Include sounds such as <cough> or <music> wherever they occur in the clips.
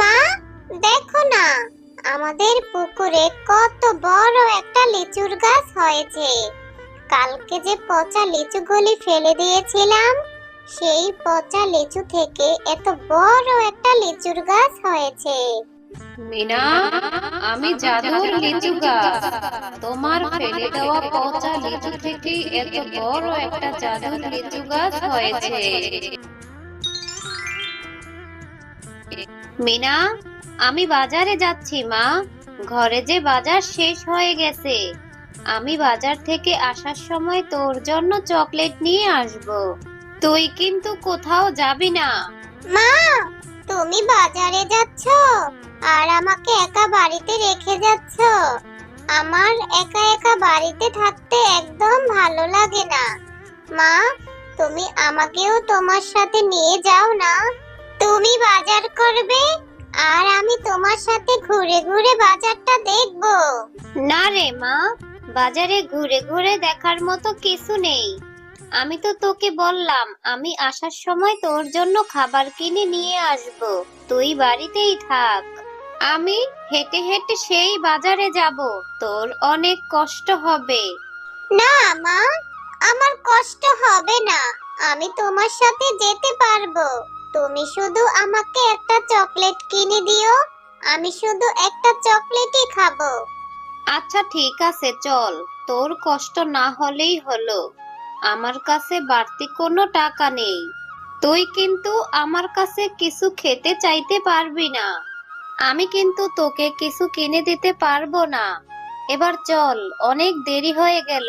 মা, দেখো না, আমাদের পুকুরে কত বড় একটা লিচুর গাছ হয়েছে। কালকে যে পচা লিচুগুলি ফেলে দিয়েছিলাম, সেই পচা লিচু থেকে এত বড় একটা লিচুর গাছ হয়েছে। মিনা, আমি জাদুর লিচু গাছ। তোমার ফেলে দেওয়া পচা লিচু থেকে এত বড় একটা জাদুর লিচু গাছ হয়েছে। মিনা, আমি বাজারে যাচ্ছি, মা। ঘরে যে বাজার শেষ হয়ে গেছে, আমি বাজার থেকে আসার সময় তোর জন্য চকলেট নিয়ে আসব। তুই কিন্তু কোথাও যাবি না। মা, তুমি বাজারে যাচ্ছ আর আমাকে একা বাড়িতে রেখে যাচ্ছ। আমার একা একা বাড়িতে থাকতে একদম ভালো লাগে না। মা, তুমি আমাকেও তোমার সাথে নিয়ে যাও না। তুমি বাজার করবে আর আমি তোমার সাথে ঘুরে ঘুরে বাজারটা দেখব। না রে মা বাজারে ঘুরে ঘুরে দেখার মতো কিছু নেই। আমি তো তোকে বললাম আমি আসার সময় তোর জন্য খাবার কিনে নিয়ে আসব। তুই বাড়িতেই থাক। আমি হেঁটে হেঁটে সেই বাজারে যাব তোর অনেক কষ্ট হবে। না মা আমার কষ্ট হবে না। আমি তোমার সাথে যেতে পারব। তুমি শুধু আমাকে একটা চকলেট কিনে দিও, আমি শুধু একটা চকলেটই খাব। আচ্ছা ঠিক আছে, চল। তোর কষ্ট না হলেই হলো। আমার কাছে বাড়তি কোনো টাকা নেই। তুই কিন্তু আমার কাছে কিছু খেতে চাইতে পারবি না। আমি কিন্তু তোকে কিছু কিনে দিতে পারব না। এবার চল, অনেক দেরি হয়ে গেল।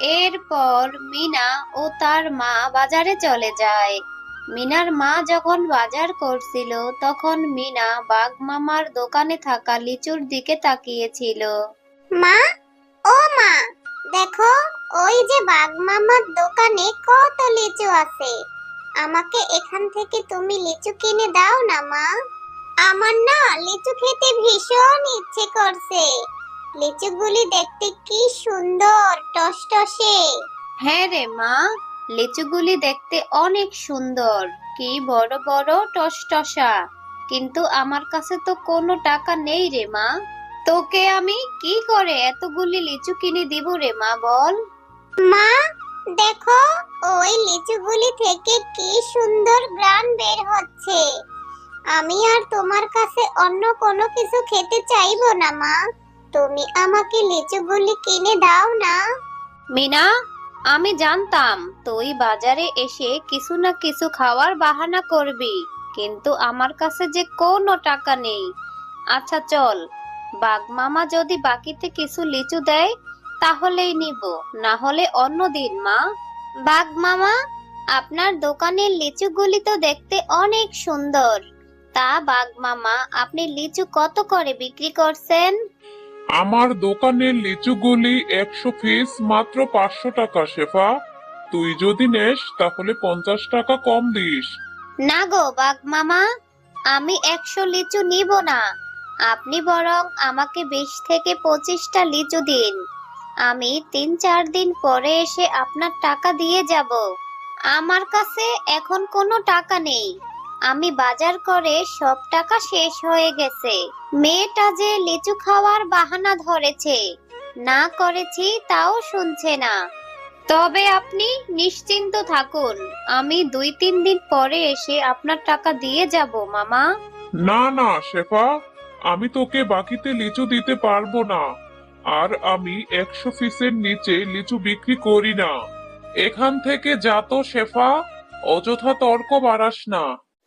এরপর মিনা ও তার মা বাজারে চলে যায়। মিনার মা যখন বাজার করছিল তখন মিনা বাঘ মামার দোকানে থাকা লিচুর দিকে তাকিয়েছিল। মা? ও মা! দেখো ওই যে বাঘ মামার দোকানে কত লিচু আছে। আমাকে এখান থেকে তুমি লিচু কিনে দাও না মা। আমার না লিচু খেতে ভীষণ ইচ্ছে করছে। লিচুগুলি দেখতে কি সুন্দর টসটসে। হ্যাঁ রে মা লিচুগুলি দেখতে অনেক সুন্দর। কি বড় বড় টসটসা কিন্তু আমার কাছে তো কোনো টাকা নেই রে মা। তোকে আমি কি করে এতগুলি লিচু কিনে দিব রে মা বল। মা দেখো ওই লিচুগুলি থেকে কি সুন্দর গ্রান বের হচ্ছে। আমি আর তোমার কাছে অন্য কোনো কিছু খেতে চাইব না মা। তুমি আমাকে লিচুগুলি কিনে দাও না। মিনা আমি জানতাম, তুই বাজারে এসে কিছু না কিছু খাওয়ার বাহানা করবি, কিন্তু আমার কাছে যে কোনো টাকা নেই। আচ্ছা চল, বাঘ মামা যদি বাকিতে কিছু লিচু দেয়, তাহলেই নিব, না হলে অন্য দিন, মা। বাঘ মামা, আপনার দোকানের লিচুগুলি তো দেখতে অনেক সুন্দর। তা বাঘ মামা, আপনি লিচু কত করে বিক্রি করছেন? আমার দোকানের লিচুগুলি একশো পিস মাত্র পাঁচশো টাকা, শেফা। তুই যদি নেস, তাহলে পঞ্চাশ টাকা কম দিস। না গো, বাঘ মামা, আমি একশো লিচু নিব না। আপনি বরং আমাকে বিশ থেকে পঁচিশটা লিচু দিন। আমি তিন চার দিন পরে এসে আপনার টাকা দিয়ে যাব। আমার কাছে এখন কোনো টাকা নেই। আমি বাজার করে সব টাকা শেষ হয়ে গেছে। মেয়েটা যে লিচু খাওয়ার বাহানা ধরেছে, না করেছি তাও শুনছে না। তবে আপনি নিশ্চিন্ত থাকুন, আমি দুই তিন দিন পরে এসে আপনার টাকা দিয়ে যাব, মামা। না না, শেফা, আমি তোকে বাকিতে লিচু দিতে পারব না, আর আমি একশো পিসের নিচে লিচু বিক্রি করি না। এখান থেকে যা তো, শেফা, অযথা তর্ক বাড়াস না।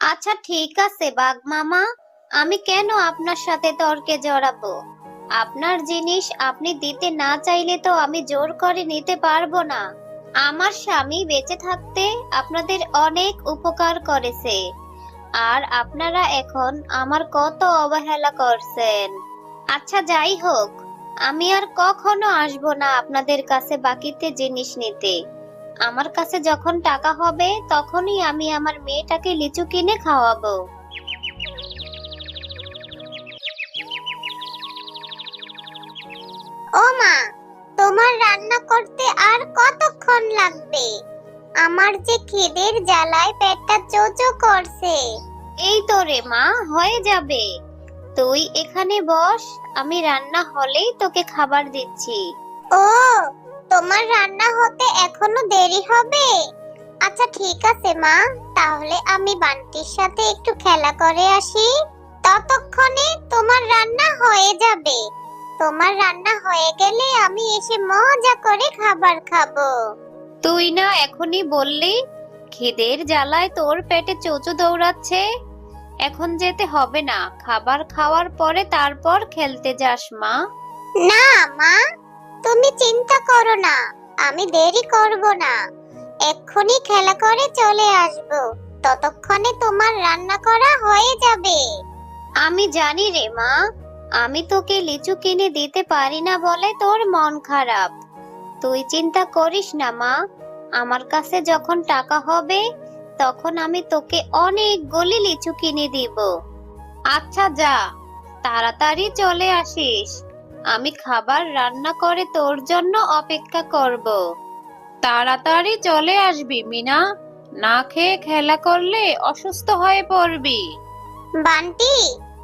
আচ্ছা ঠিক আছে, বাঘ মামা। আমি কেন আপনার সাথে তর্কে জড়াবো? আপনার জিনিস আপনি দিতে না চাইলে তো আমি জোর করে নিতে পারব না। আমার স্বামী বেঁচে থাকতে আপনাদের অনেক উপকার করেছে। আর আপনারা এখন আমার কত অবহেলা করছেন। আচ্ছা যাই হোক, আমি আর কখনো আসব না আপনাদের কাছে বাকিতে জিনিস নিতে। আমার কাছে যখন টাকা হবে তখনই আমি আমার মেয়েটাকে লিচু কিনে খাওয়াবো। ও মা তোমার রান্না করতে আর কতক্ষণ লাগবে? আমার যে খিদের জ্বালায় পেটটা চোচো করছে। এই তো রে মা হয়ে যাবে। তুই এখানে বস আমি রান্না হলেই তোকে খাবার দিচ্ছি। ও তোমার রান্না হতে এখনও দেরি হবে? আচ্ছা ঠিক আছে মা। তাহলে আমি বান্টির সাথে একটু খেলা করে আসি। ততক্ষণে তোমার রান্না হয়ে যাবে। তোমার রান্না হয়ে গেলে আমি এসে মজা করে খাবার খাব। তুই না এখনই বললি খিদের জ্বালায় তোর পেটে চোচো দৌড়াচ্ছে। এখন যেতে হবে না খাবার খাওয়ার পরে তারপর খেলতে যাস মা। না মা। তুমি চিন্তা করো না, আমি দেরি করব না। এক্ষুনি খেলা করে চলে আসব, ততক্ষণে তোমার রান্না করা হয়ে যাবে। আমি জানি রে মা, আমি তোকে লিচু কিনে দিতে পারি না বলে তোর মন খারাপ। তুই চিন্তা করিস না মা, আমার কাছে যখন টাকা হবে, তখন আমি তোকে অনেকগুলি লিচু কিনে দিব। আচ্ছা যা, তাড়াতাড়ি চলে আসিস। আমি খাবার রান্না করে তোর জন্য অপেক্ষা করব। তাড়াতাড়ি চলে আসবি, মিনা। না খেয়ে খেলা করলে অসুস্থ হয়ে পড়বি। বান্টি,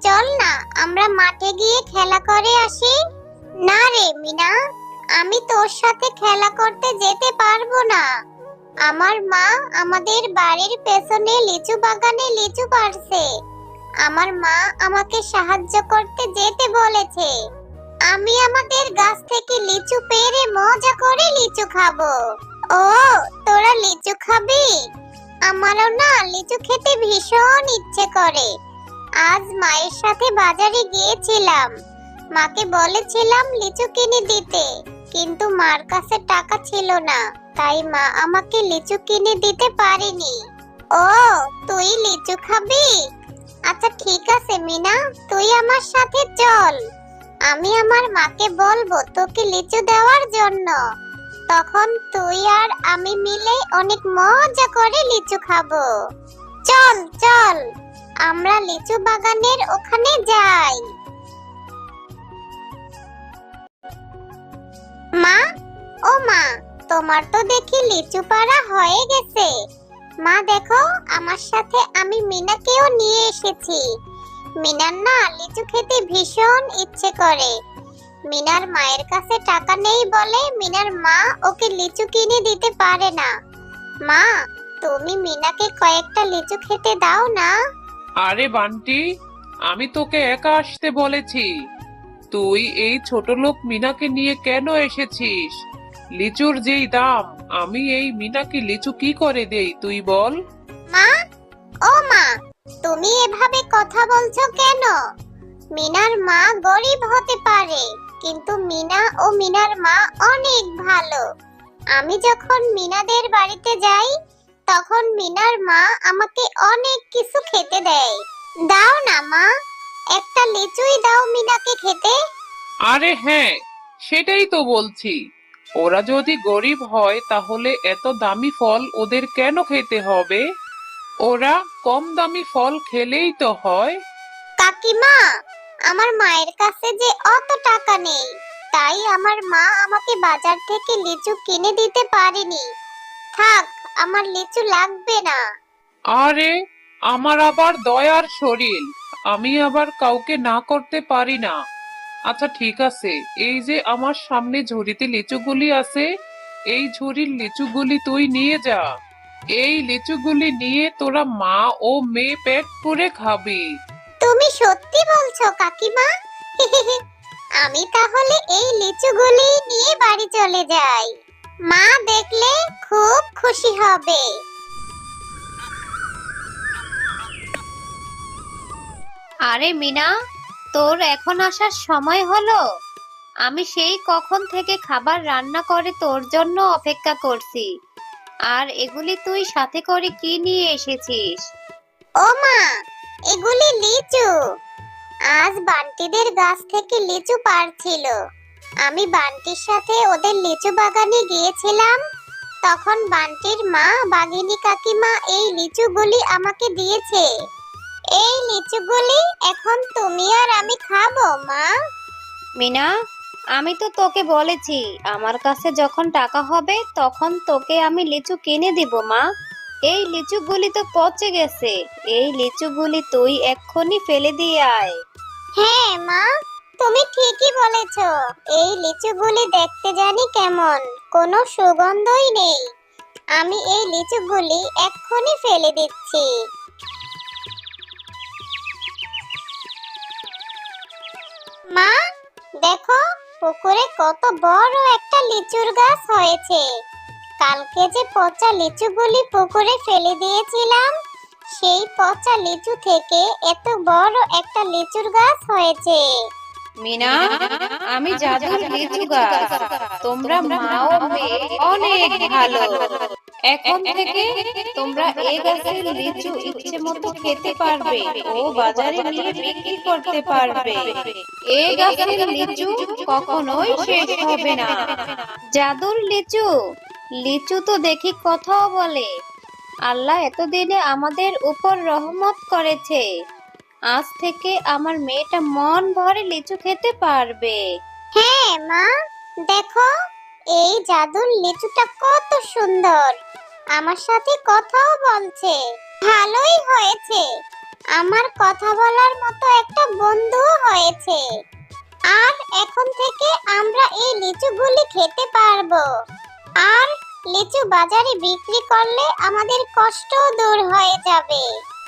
চল না, আমরা মাঠে গিয়ে খেলা করে আসি। না রে, মিনা, আমি তোর সাথে খেলা করতে যেতে পারব না। আমার মা আমাদের বাড়ির পেছনে লিচু বাগানে লিচু পারছে আমার মা আমাকে সাহায্য করতে যেতে বলেছে। আমি আমাদের গাছ থেকে লিচু পেরে মজা করে লিচু খাব। ও, তোরা লিচু খাবি? আমারও না লিচু খেতে ভীষণ ইচ্ছে করে। আজ মায়ের সাথে বাজারে গিয়েছিলাম। মাকে বলেছিলাম লিচু কিনে দিতে, কিন্তু মার কাছে টাকা ছিল না, তাই মা আমাকে লিচু কিনে দিতে পারেনি। ও, তুই লিচু খাবি? আচ্ছা ঠিক আছে, মিনা, তুই আমার সাথে চল। আমি আমার মাকে বলব তোকে লিচু দেওয়ার জন্য। তখন তুই আর আমি মিলে অনেক মজা করে লিচু খাব। চল চল, আমরা লিচু বাগানের ওখানে যাই। মা, ও মা, তোমার তো দেখি লিচু পাড়া হয়ে গেছে। মা দেখো, আমার সাথে আমি মিনাকেও নিয়ে এসেছি। মিনার না লিচু খেতে ভীষণ ইচ্ছে করে। মিনার মায়ের কাছে টাকা নেই বলে মিনার মা ওকে লিচু কিনে দিতে পারে না। মা তুমি মিনাকে কয়েকটা লিচু খেতে দাও না। আরে বান্টি আমি তোকে একা আসতে বলেছি। তুই এই ছোট লোক মিনাকে নিয়ে কেন এসেছিস? লিচুর যেই দাম আমি এই মিনাকে লিচু কি করে দেই তুই বল। মা ও মা তুমি এভাবে কথা বলছো কেন? মিনার মা গরিব হতে পারে, কিন্তু মিনা ও মিনার মা অনেক ভালো। আমি যখন মিনাদের বাড়িতে যাই, তখন মিনার মা আমাকে অনেক কিছু খেতে দেয়। দাও না, মা। একটা লিচুই দাও মিনাকে খেতে। আরে হ্যাঁ সেটাই তো বলছি। ওরা যদি গরিব হয়, তাহলে এত দামি ফল ওদের কেন খেতে হবে? ওরা কম দামি ফল খেলেই তো হয়। কাকিমা আমার মায়ের কাছে যে অত টাকা নেই তাই আমার মা আমাকে বাজার থেকে লিচু কিনে দিতে পারেনি। থাক আমার লিচু লাগবে না। আরে আমার আবার দয়ার শরীর আমি আবার কাউকে না করতে পারি না। আচ্ছা ঠিক আছে এই যে আমার সামনে ঝুড়িতে লিচুগুলি আছে এই ঝুড়ির লিচুগুলি তুই নিয়ে যা। এই লিচুগুলি নিয়ে তোরা মা ও মেয়ে পেট পুরে খাবি। তুমি সত্যি বলছো কাকিমা? <laughs> আমি তাহলে এই লিচুগুলি নিয়ে বাড়ি চলে যাই। মা দেখলে খুব খুশি হবে। আরে মিনা তোর এখন আসার সময় হলো। আমি সেই কখন থেকে খাবার রান্না করে তোর জন্য অপেক্ষা করছি। আর এগুলি তুই সাথে করে কি নিয়ে এসেছিস? ও মা এগুলি লিচু। আজ বান্টিদের গাছ থেকে লিচু পারছিল আমি বান্টির সাথে ওদের লিচু বাগানে গিয়েছিলাম। তখন বান্টির মা বাঘিনী কাকিমা এই লিচুগুলি আমাকে দিয়েছে। এই লিচুগুলি এখন তুমি আর আমি খাব মা। মিনা আমি তো তোকে বলেছি, আমার কাছে যখন টাকা হবে, তখন তোকে আমি লিচু কিনে দিব, মা। এই লিচুগুলি তো পচে গেছে। এই লিচুগুলি তুই এক্ষুনি ফেলে দিয়ে আয়। হ্যাঁ মা, তুমি ঠিকই বলেছ। এই লিচুগুলি দেখতে জানি কেমন, কোনো সুগন্ধই নেই। আমি এই লিচুগুলি এক্ষুনি ফেলে দিচ্ছি। মা, দেখো পুকুরে কত বড় একটা লিচুর গাছ হয়েছে। কালকে যে পচা লিচুগুলি পুকুরে ফেলে দিয়েছিলাম, সেই পচা লিচু থেকে এত বড় একটা লিচুর গাছ হয়েছে। মিনা আমি জাদুর লিচু গাছ তোমরা মা ও মেয়ে অনেক ভালো। এখন থেকে তোমরা এই গাছের লিচু ইচ্ছে মতো খেতে পারবে। ও বাজারে নিয়ে বিক্রি করতে পারবে। এই গাছের লিচু কখনোই শেষ হবে না। জাদুর লিচু লিচু তো দেখি কথাও বলে। আল্লাহ এতদিনে আমাদের উপর রহমত করেছে। আজ থেকে আমার মেয়েটা মন ভরে লিচু খেতে পারবে। হ্যাঁ মা। দেখো, এই জাদুর লিচুটা কত সুন্দর। আমার সাথে কথাও বলছে। ভালোই হয়েছে। আমার কথা বলার মতো একটা বন্ধু হয়েছে। আর এখন থেকে আমরা এই লিচুগুলি খেতে পারব। আর লিচু বাজারে বিক্রি করলে আমাদের কষ্ট দূর হয়ে যাবে।